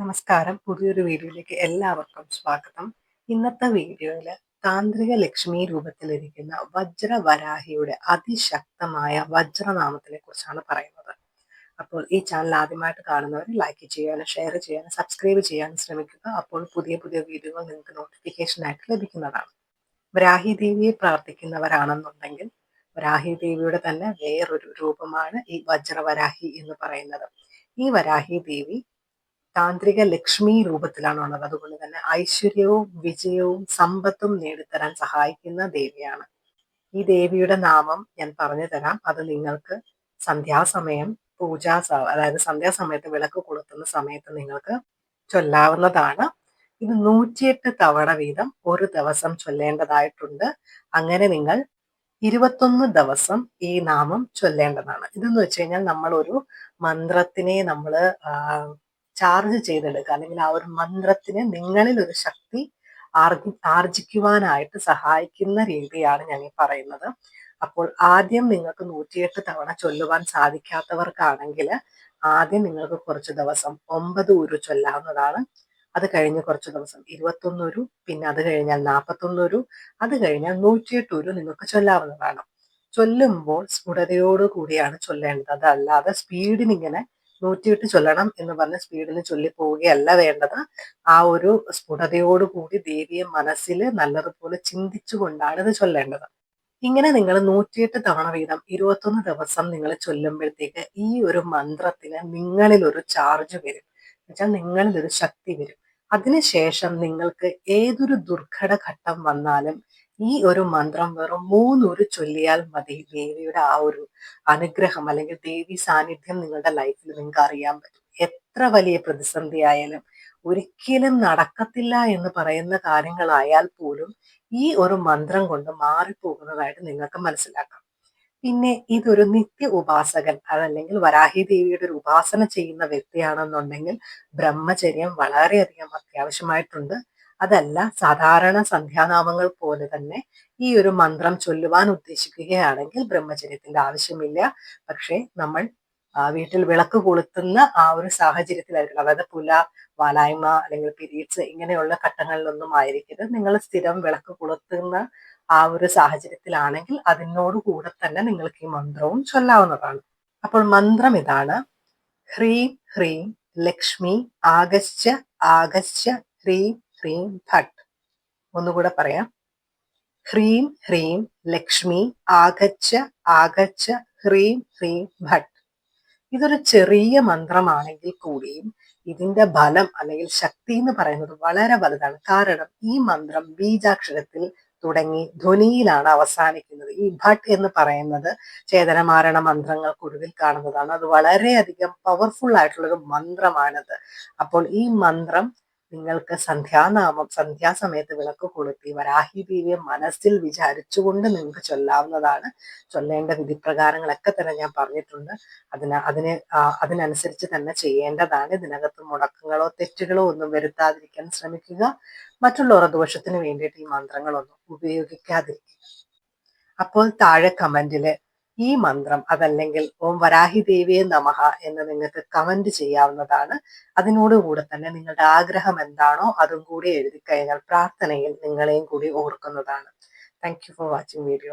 നമസ്കാരം. പുതിയൊരു വീഡിയോയിലേക്ക് എല്ലാവർക്കും സ്വാഗതം. ഇന്നത്തെ വീഡിയോയിൽ താന്ത്രിക ലക്ഷ്മി രൂപത്തിലിരിക്കുന്ന വജ്രവരാഹിയുടെ അതിശക്തമായ വജ്രനാമത്തിനെ കുറിച്ചാണ് പറയുന്നത്. അപ്പോൾ ഈ ചാനൽ ആദ്യമായിട്ട് കാണുന്നവർ ലൈക്ക് ചെയ്യാനും ഷെയർ ചെയ്യാനും സബ്സ്ക്രൈബ് ചെയ്യാനും ശ്രമിക്കുക. അപ്പോൾ പുതിയ പുതിയ വീഡിയോകൾ നിങ്ങൾക്ക് നോട്ടിഫിക്കേഷൻ ആയിട്ട് ലഭിക്കുന്നതാണ്. വരാഹി ദേവിയെ പ്രാർത്ഥിക്കുന്നവരാണെന്നുണ്ടെങ്കിൽ വരാഹി ദേവിയുടെ തന്നെ വേറൊരു രൂപമാണ് ഈ വജ്രവരാഹി എന്ന് പറയുന്നത്. ഈ വരാഹി ദേവി താന്ത്രിക ലക്ഷ്മി രൂപത്തിലാണ് ഉള്ളത് അതുകൊണ്ട് തന്നെ ഐശ്വര്യവും വിജയവും സമ്പത്തും നേടിത്തരാൻ സഹായിക്കുന്ന ദേവിയാണ്. ഈ ദേവിയുടെ നാമം ഞാൻ പറഞ്ഞു തരാം. അത് നിങ്ങൾക്ക് സന്ധ്യാസമയം പൂജാ അതായത് സന്ധ്യാസമയത്ത് വിളക്ക് കൊളുത്തുന്ന സമയത്ത് നിങ്ങൾക്ക് ചൊല്ലാവുന്നതാണ്. ഇത് നൂറ്റിയെട്ട് തവണ വീതം ഒരു ദിവസം ചൊല്ലേണ്ടതായിട്ടുണ്ട്. അങ്ങനെ നിങ്ങൾ ഇരുപത്തൊന്ന് ദിവസം ഈ നാമം ചൊല്ലേണ്ടതാണ്. ഇതെന്ന് വെച്ച് കഴിഞ്ഞാൽ നമ്മൾ ഒരു മന്ത്രത്തിനെ നമ്മൾ ചാർജ് ചെയ്തെടുക്കുക. അല്ലെങ്കിൽ ആ ഒരു മന്ത്രത്തിന് നിങ്ങളിൽ ഒരു ശക്തി ആർജി ആർജിക്കുവാനായിട്ട് സഹായിക്കുന്ന രീതിയാണ് ഞാൻ ഈ പറയുന്നത്. അപ്പോൾ ആദ്യം നിങ്ങൾക്ക് നൂറ്റിയെട്ട് തവണ ചൊല്ലുവാൻ സാധിക്കാത്തവർക്കാണെങ്കിൽ ആദ്യം നിങ്ങൾക്ക് കുറച്ച് ദിവസം ഒമ്പത് ഉരു ചൊല്ലാവുന്നതാണ്. അത് കഴിഞ്ഞ് കുറച്ച് ദിവസം ഇരുപത്തൊന്ന് ഉരു പിന്നെ അത് കഴിഞ്ഞാൽ നാൽപ്പത്തൊന്ന് ഉരു അത് കഴിഞ്ഞാൽ നൂറ്റിയെട്ട് ഉരു നിങ്ങൾക്ക് ചൊല്ലാവുന്നതാണ്. ചൊല്ലുമ്പോൾ സ്ഫുടതയോടു കൂടിയാണ് ചൊല്ലേണ്ടത്. അതല്ലാതെ സ്പീഡിനിങ്ങനെ നൂറ്റിയെട്ട് ചൊല്ലണം എന്ന് പറഞ്ഞ് സ്പീഡിൽ ചൊല്ലി പോവുകയല്ല വേണ്ടത്. ആ ഒരു സ്ഫുടതയോടുകൂടി ദേവിയെ മനസ്സിൽ നല്ലതുപോലെ ചിന്തിച്ചുകൊണ്ടാണ് ഇത് ചൊല്ലേണ്ടത്. ഇങ്ങനെ നിങ്ങൾ നൂറ്റിയെട്ട് തവണ വീതം ഇരുപത്തൊന്ന് ദിവസം നിങ്ങൾ ചൊല്ലുമ്പോഴത്തേക്ക് ഈ ഒരു മന്ത്രത്തിന് നിങ്ങളിൽ ഒരു ചാർജ് വരും. എന്നുവെച്ചാൽ നിങ്ങളിൽ ഒരു ശക്തി വരും. അതിനുശേഷം നിങ്ങൾക്ക് ഏതൊരു ദുർഘട ഘട്ടം വന്നാലും ഈ ഒരു മന്ത്രം വെറും മൂന്നൂര് ചൊല്ലിയാൽ മതി. ദേവിയുടെ ആ ഒരു അനുഗ്രഹം അല്ലെങ്കിൽ ദേവി സാന്നിധ്യം നിങ്ങളുടെ ലൈഫിൽ നിങ്ങൾക്ക് അറിയാൻ പറ്റും. എത്ര വലിയ പ്രതിസന്ധി ആയാലും ഒരിക്കലും നടക്കത്തില്ല എന്ന് പറയുന്ന കാര്യങ്ങളായാൽ പോലും ഈ ഒരു മന്ത്രം കൊണ്ട് മാറിപ്പോകുന്നതായിട്ട് നിങ്ങൾക്ക് മനസ്സിലാക്കാം. പിന്നെ ഇതൊരു നിത്യ ഉപാസകൻ അതല്ലെങ്കിൽ വരാഹി ദേവിയുടെ ഒരു ഉപാസന ചെയ്യുന്ന വ്യക്തിയാണെന്നുണ്ടെങ്കിൽ ബ്രഹ്മചര്യം വളരെയധികം അത്യാവശ്യമായിട്ടുണ്ട്. അതല്ല സാധാരണ സന്ധ്യാനാമങ്ങൾ പോലെ തന്നെ ഈ ഒരു മന്ത്രം ചൊല്ലുവാൻ ഉദ്ദേശിക്കുകയാണെങ്കിൽ ബ്രഹ്മചര്യത്തിന്റെ ആവശ്യമില്ല. പക്ഷേ നമ്മൾ വീട്ടിൽ വിളക്ക് കൊളുത്തുന്ന ആ ഒരു സാഹചര്യത്തിലായിരിക്കണം. അതായത് പുല വാലായ്മ അല്ലെങ്കിൽ പിരീഡ്സ് ഇങ്ങനെയുള്ള ഘട്ടങ്ങളിലൊന്നും ആയിരിക്കരുത്. നിങ്ങൾ സ്ഥിരം വിളക്ക് കൊളുത്തുന്ന ആ ഒരു സാഹചര്യത്തിലാണെങ്കിൽ അതിനോട് കൂടെ തന്നെ നിങ്ങൾക്ക് ഈ മന്ത്രവും ചൊല്ലാവുന്നതാണ്. അപ്പോൾ മന്ത്രം ഇതാണ്. ഹ്രീം ഹ്രീം ലക്ഷ്മി ആകശ്യ ആകശ്യ ഹ്രീം ഹ്രീം ഭട്ട്. ഒന്നുകൂടെ പറയാം. ഹ്രീം ഹ്രീം ലക്ഷ്മി ആകച്ച ആകച്ച ഹ്രീം ഹ്രീം ഭട്ട്. ഇതൊരു ചെറിയ മന്ത്രമാണെങ്കിൽ കൂടിയും ഇതിന്റെ ബലം അല്ലെങ്കിൽ ശക്തി എന്ന് പറയുന്നത് വളരെ വലുതാണ്. കാരണം ഈ മന്ത്രം ബീജാക്ഷരത്തിൽ തുടങ്ങി ധ്വനിയിലാണ് അവസാനിക്കുന്നത്. ഈ ഭട്ട് എന്ന് പറയുന്നത് ചേതനമാരണ മന്ത്രങ്ങൾക്കൊടുവിൽ കാണുന്നതാണ്. അത് വളരെയധികം പവർഫുൾ ആയിട്ടുള്ള ഒരു മന്ത്രമാണത്. അപ്പോൾ ഈ മന്ത്രം നിങ്ങൾക്ക് സന്ധ്യാനാമം സന്ധ്യാസമയത്ത് വിളക്ക് കൊളുത്തി വരാഹി ദേവിയെ മനസ്സിൽ വിചാരിച്ചുകൊണ്ട് നിങ്ങൾക്ക് ചൊല്ലാവുന്നതാണ്. ചൊല്ലേണ്ട വിധിപ്രകാരങ്ങളൊക്കെ തന്നെ ഞാൻ പറഞ്ഞിട്ടുണ്ട്. അതിന് അതിന് അതിനനുസരിച്ച് തന്നെ ചെയ്യേണ്ടതാണ്. ഇതിനകത്ത് മുടക്കങ്ങളോ തെറ്റുകളോ ഒന്നും വരുത്താതിരിക്കാൻ ശ്രമിക്കുക. മറ്റുള്ളവരുടെ ദോഷത്തിന് വേണ്ടിയിട്ട് ഈ മന്ത്രങ്ങളൊന്നും ഉപയോഗിക്കാതിരിക്കുക. അപ്പോൾ താഴെ കമന്റിൽ ഈ മന്ത്രം അതല്ലെങ്കിൽ ഓം വരാഹി ദേവിയെ നമഹ എന്ന് നിങ്ങൾക്ക് കമന്റ് ചെയ്യാവുന്നതാണ്. അതിനോടുകൂടെ തന്നെ നിങ്ങളുടെ ആഗ്രഹം എന്താണോ അതും കൂടി എഴുതി കഴിഞ്ഞാൽ പ്രാർത്ഥനയിൽ നിങ്ങളെയും കൂടി ഓർക്കുന്നതാണ്. Thank you for watching video